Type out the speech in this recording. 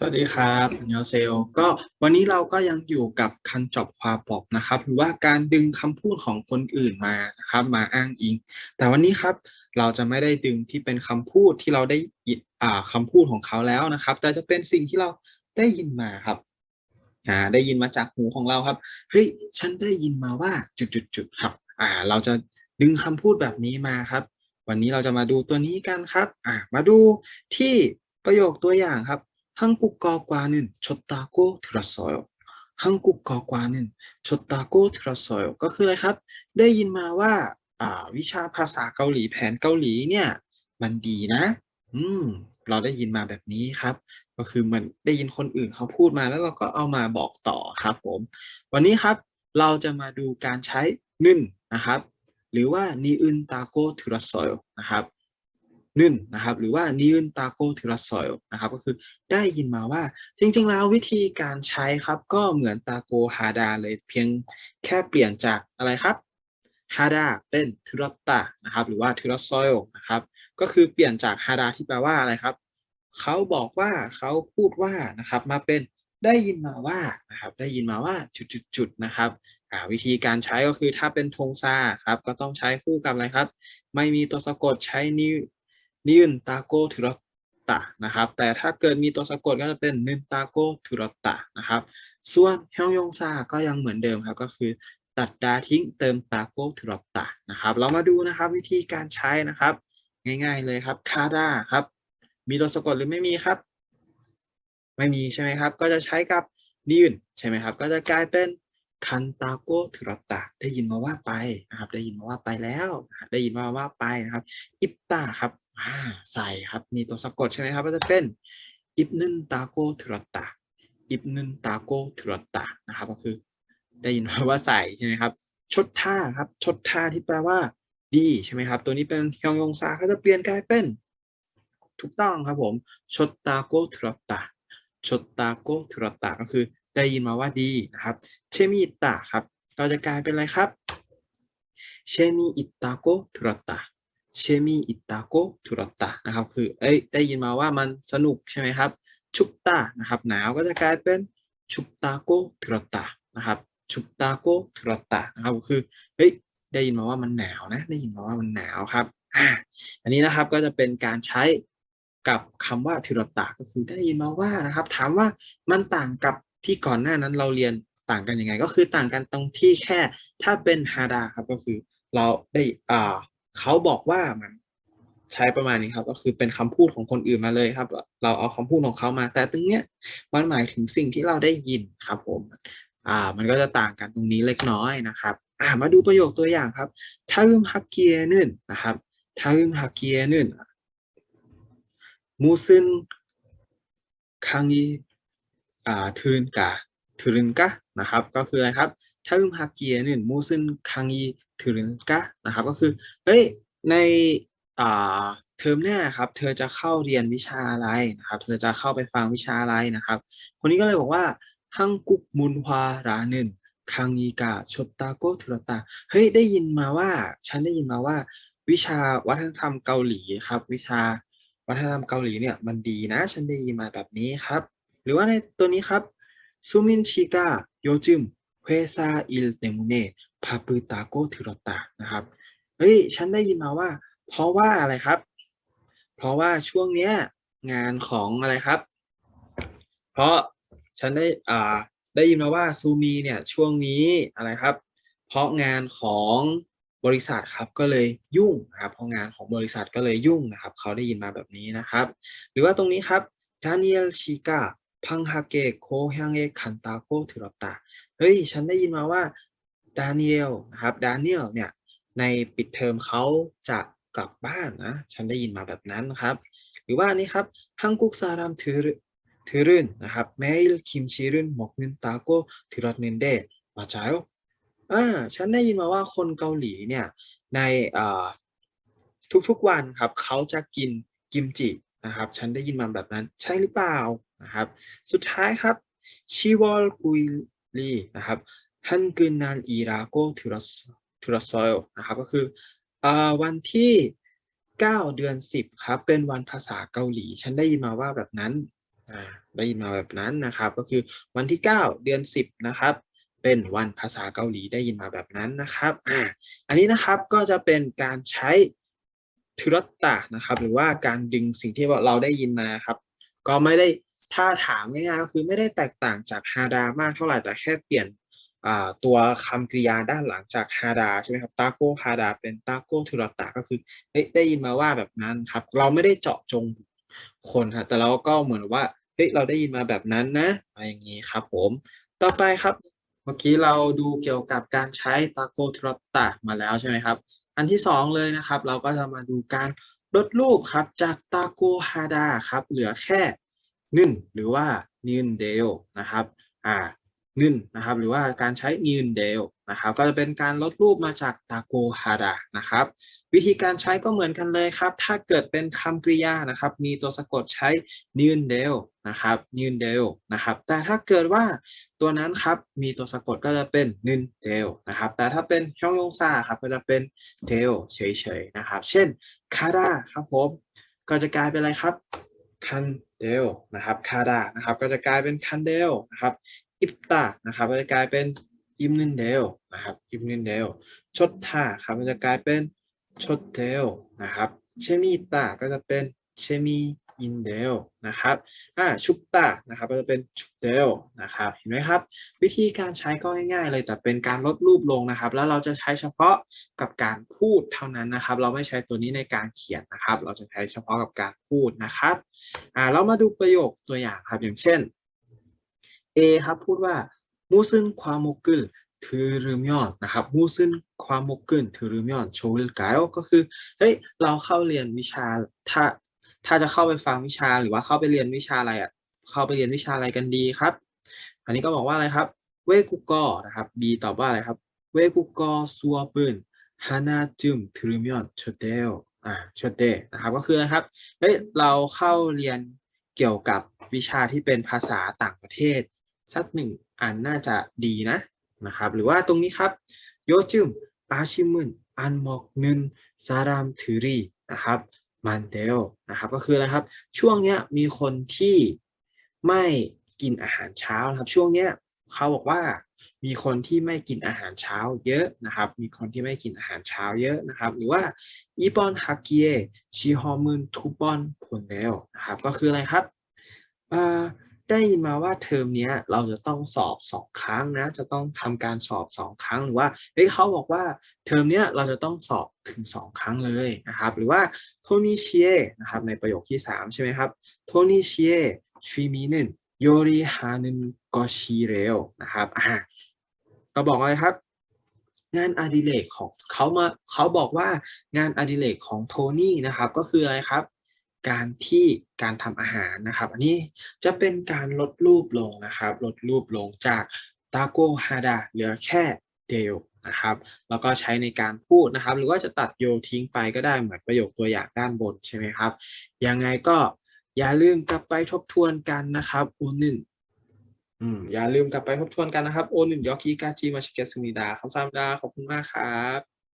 สวัสดีครับอันยอเซล ก็วันนี้เราก็ยังอยู่กับคันจอบความบอกนะครับ หรือว่าการดึงคำพูดของคนอื่นมานะครับ มาอ้างอิง แต่วันนี้ครับเราจะไม่ได้ดึงที่เป็นคำพูดที่เราได้อ่าคำพูดของเขาแล้วนะครับ แต่จะเป็นสิ่งที่เราได้ยินมาครับอ่าได้ยินมาจากหูของเราครับเฮ้ยฉันได้ยินมาว่าจุดๆๆครับ อ่า เราจะดึงคำพูดแบบนี้มาครับ วันนี้เราจะมาดูตัวนี้กันครับ อ่ามาดูที่ประโยคตัวอย่างครับ 한국어과는 좋다고 들었어요. 한국어과는 좋다고 들었어요. ก็คืออะไรครับ ได้ยินมาว่า อ่า วิชาภาษาเกาหลีแผนเกาหลีเนี่ย มันดีนะ อืม เราได้ยินมาแบบนี้ครับ ก็คือมันได้ยินคนอื่นเขาพูดมาแล้วเราก็เอามาบอกต่อครับผม วันนี้ครับ เราจะมาดูการใช้นึ่นนะครับ หรือว่านีอึนตาโกทุรสอยนะครับ นึ่นนะครับหรือว่านีอึนตาโกทุรสอยนะครับก็คือได้ยินมาว่าจริงๆแล้ววิธีการใช้ครับก็เหมือนตาโกฮาดาเลยเพียงแค่เปลี่ยนจากอะไรครับฮาดาเป็นทุรตะนะครับหรือว่าทุรสอยนะครับก็คือเปลี่ยนจากฮาดาที่แปลว่าอะไรครับเขาบอกว่าเขาพูดว่านะครับมาเป็นได้ยินมาว่านะครับได้ยินมาว่าจุดๆนะครับวิธีการใช้ก็คือถ้าเป็นธงซาครับก็ต้องใช้คู่กับอะไรครับ ไม่มีตัวสะกดใช้นิว นินตาโกทุรตะนะครับ แต่ถ้าเกิดมีตัวสะกดก็จะเป็นนินตาโกทุรตะนะครับ ส่วนเฮยงซาก็ยังเหมือนเดิมครับ ก็คือตัดดาทิ้งเติมตาโกทุรตะนะครับ เรามาดูนะครับวิธีการใช้นะครับ ง่ายๆเลยครับคาดาครับ มีตัวสะกดหรือไม่มีครับ ไม่มีใช่ไหมครับ ก็จะใช้กับนินใช่ไหมครับ ก็จะกลายเป็นคันตาโกทุรตะได้ยินมาว่าไปนะครับ ได้ยินมาว่าไปแล้ว ได้ยินมาว่าไปนะครับ อิปตาครับ อ่าใส่ครับมีตัวสะกดใช่ไหมครับก็จะเป็นอิปนึนตาโกทุรตะอิปนึนตาโกทุรตะนะครับ ก็คือ ได้ยินมาว่าใส่ใช่ไหมครับ ชดท่าครับชดท่าที่แปลว่า ดีใช่ไหมครับ ตัวนี้เป็นฮยองยงซาก็จะเปลี่ยนกลายเป็น ถูกต้องครับผมชดตาโกทุรตะชดตาโกทุรตะก็คือ ได้ยินมาว่าดีนะครับ เชมีิตะครับก็จะกลายเป็นอะไรครับเชมีอิตาโกทุรตะ เชมีอิตาโกทุรตะนะครับ คือเอ้ยได้ยินมาว่ามันสนุกใช่ไหมครับชุกตานะครับหนาวก็จะกลายเป็นชุกตาโกทุรตะนะครับชุกตาโกทุรตะนะครับคือเฮ้ยได้ยินมาว่ามันหนาวนะได้ยินมาว่ามันหนาวครับอันนี้นะครับก็จะเป็นการใช้กับคำว่าทุรตะก็คือได้ยินมาว่านะครับ ถามว่ามันต่างกับที่ก่อนหน้านั้นเราเรียนต่างกันยังไง ก็คือต่างกันตรงที่แค่ถ้าเป็นฮาดาครับก็คือเราได้อ่า เขาบอกว่ามันใช้ประมาณนี้ครับ ก็คือเป็นคำพูดของคนอื่นมาเลยครับ เราเอาคำพูดของเขามา แต่ตรงเนี้ยมันหมายถึงสิ่งที่เราได้ยินครับผม อ่า มันก็จะต่างกันตรงนี้เล็กน้อยนะครับ อ่า มาดูประโยคตัวอย่างครับทาอึมฮักเกียนึนนะครับทาอึมฮักเกียนึนมูซึนคังอีอ่าทืนกะทืนกะนะครับ ก็คืออะไรครับทาอึมฮักเกียนึนมูซึนคังอี ทืนกะนะครับ ก็คือเฮ้ยในอ่าเทอมหน้าครับเธอจะเข้าเรียนวิชาอะไรนะครับ เธอจะเข้าไปฟังวิชาอะไรนะครับ คนนี้ก็เลยบอกว่าฮังกุกมุนฮวารานึนคังอีกาชดตาโกทุรตาเฮ้ยได้ยินมาว่า ฉันได้ยินมาว่า วิชาวัฒนธรรมเกาหลีครับ วิชาวัฒนธรรมเกาหลีเนี่ยมันดีนะ ฉันได้ยินมาแบบนี้ครับ หรือว่าในตัวนี้ครับซูมินชิกาโยจิมเฮซาอิลเตมุเน พาปืตาโกทุรตานะครับเฮ้ยฉันได้ยินมาว่า เพราะว่าอะไรครับ เพราะว่าช่วงเนี้ยงานของอะไรครับ เพราะฉันได้อ่าได้ยินมาว่าซูมีเนี่ยช่วงนี้อะไรครับ เพราะงานของบริษัทครับก็เลยยุ่งนะครับเพราะงานของบริษัทก็เลยยุ่งนะครับ เขาได้ยินมาแบบนี้นะครับ หรือว่าตรงนี้ครับดานิเอลชิกาพังฮาเกะโคฮังเอคันตาโกทุรตาเฮ้ยฉันได้ยินมาว่า ดานิเอลนะครับดานิเอลเนี่ยในปิดเทอมเขาจะกลับบ้านนะฉันได้ยินมาแบบนั้นครับ หรือว่านี้ครับฮังกุกซารามถือถือนะครับเมลคิมชิรุนหมกนึนตาโกถือรนึนเดมาจ้าอ่าฉันได้ยินมาว่าคนเกาหลีเนี่ยในอ่าทุกๆวันครับเขาจะกินกิมจินะครับ ฉันได้ยินมาแบบนั้นใช่หรือเปล่านะครับ สุดท้ายครับชิวอลกุยลีนะครับ ฮันกึนนันอีราโกทุรสทุรซอยนะครับก็คืออวันที่ 9 เดือน 10 ครับ เป็นวันภาษาเกาหลี ฉันได้ยินมาว่าแบบนั้นได้ยินมาแบบนั้นนะครับ ก็คือวันที่เก้าเดือนสิบนะครับ เป็นวันภาษาเกาหลีได้ยินมาแบบนั้นนะครับอ่าอันนี้นะครับก็จะเป็นการใช้ทุรตตะนะครับ หรือว่าการดึงสิ่งที่เราได้ยินมาครับ ก็ไม่ได้ถ้าถามง่ายๆก็คือไม่ได้แตกต่างจากฮาดามากเท่าไหร่แต่แค่เปลี่ยน ตัวคำกริยาด้านหลังจากฮาดาใช่ไหมครับตาโกฮาดาเป็นตาโกทุรตะก็คือเฮ้ได้ยินมาว่าแบบนั้นครับ เราไม่ได้เจาะจงคนครับแต่เราก็เหมือนว่าเฮ้ยเราได้ยินมาแบบนั้นนะอะไรอย่างนี้ครับผมต่อไปครับ เมื่อกี้เราดูเกี่ยวกับการใช้ตาโกทุรตะมาแล้วใช่ไหมครับ อันที่สองเลยนะครับ เราก็จะมาดูการลดรูปครับจากตาโกฮาดาครับเหลือแค่นึ่นหรือว่านินเดลนะครับอ่า นึนนะครับ หรือว่าการใช้นินเดลนะครับ ก็จะเป็นการลดรูปมาจากตาโกฮาดานะครับ วิธีการใช้ก็เหมือนกันเลยครับ ถ้าเกิดเป็นคำกริยานะครับ มีตัวสะกดใช้นินเดลนะครับนินเดลนะครับ แต่ถ้าเกิดว่าตัวนั้นครับมีตัวสะกดก็จะเป็นนินเดลนะครับ แต่ถ้าเป็นช่องยงซาครับก็จะเป็นเดลเฉยๆนะครับ เช่นคาดาครับผมก็จะกลายเป็นอะไรครับคันเดลนะครับคาดานะครับ ก็จะกลายเป็นคันเดลนะครับ อิปตานะครับก็จะกลายเป็นอิมนึนเดลนะครับอิมนึนเดลชดท่าครับก็จะกลายเป็นชดเดลนะครับเชมิตาก็จะเป็นเชมิอินเดลนะครับอ่าชุบตานะครับก็จะเป็นชุบเดลนะครับเห็นไหมครับ วิธีการใช้ก็ง่ายๆเลยแต่เป็นการลดรูปลงนะครับ แล้วเราจะใช้เฉพาะกับการพูดเท่านั้นนะครับ เราไม่ใช้ตัวนี้ในการเขียนนะครับ เราจะใช้เฉพาะกับการพูดนะครับอ่าเรามาดูประโยคตัวอย่างครับอย่างเช่น A ครับพูดว่ามูซึนความมกุลถือรืมยอนนะครับมูซึนความมกุลถือรืมยอนโชวิลกายก็คือเฮ้ยเราเข้าเรียนวิชาถ้าถ้าจะเข้าไปฟังวิชาหรือว่าเข้าไปเรียนวิชาอะไรอะเข้าไปเรียนวิชาอะไรกันดีครับ อันนี้ก็บอกว่าอะไรครับเวกุกอนะครับ B ตอบว่าอะไรครับเวกุกอซัวปืนฮานาจึมถือรืมยอนชดเดลอ่าชดเดนะครับก็คืออะไรครับเฮ้ยเราเข้าเรียนเกี่ยวกับวิชาที่เป็นภาษาต่างประเทศ สักหนึ่งอันน่าจะดีนะนะครับ หรือว่าตรงนี้ครับโยจึมอาชิมุนอันมอกนึนซารามถือรีนะครับมันเดลนะครับก็คืออะไรครับ ช่วงเนี้ยมีคนที่ไม่กินอาหารเช้านะครับ ช่วงเนี้ยเขาบอกว่ามีคนที่ไม่กินอาหารเช้าเยอะนะครับ มีคนที่ไม่กินอาหารเช้าเยอะนะครับ หรือว่าอีปอนฮักเกชีฮอมุนทูปอนผลเดลนะครับ ก็คืออะไรครับอ่า ได้ยินมาว่าเทอมเนี้ยเราจะต้องสอบสองครั้งนะ จะต้องทำการสอบสองครั้งหรือว่าเฮ้ยเขาบอกว่าเทอมเนี้ยเราจะต้องสอบถึงสองครั้งเลยนะครับ หรือว่าโทนี่เชียนะครับในประโยคที่สามใช่ไหมครับโทนี่เชียชีมีนึนโยริฮานึนกอชีเรลนะครับอ่าก็บอกเลยครับ งานอดิเรกของเขามาเขาบอกว่างานอดิเรกของโทนี่นะครับ ก็คืออะไรครับ การที่การทำอาหารนะครับ อันนี้จะเป็นการลดรูปลงนะครับ ลดรูปลงจากตาโกฮาดาเหลือแค่เดลนะครับ แล้วก็ใช้ในการพูดนะครับ หรือว่าจะตัดโยทิ้งไปก็ได้เหมือนประโยคตัวอย่างด้านบนใช่ไหมครับ ยังไงก็อย่าลืมกลับไปทบทวนกันนะครับโอหนึ่งอืมอย่าลืมกลับไปทบทวนกันนะครับโอหนึ่งยอกิกาจิมาชิเกะสมิดาคำสามดาขอบคุณมากครับ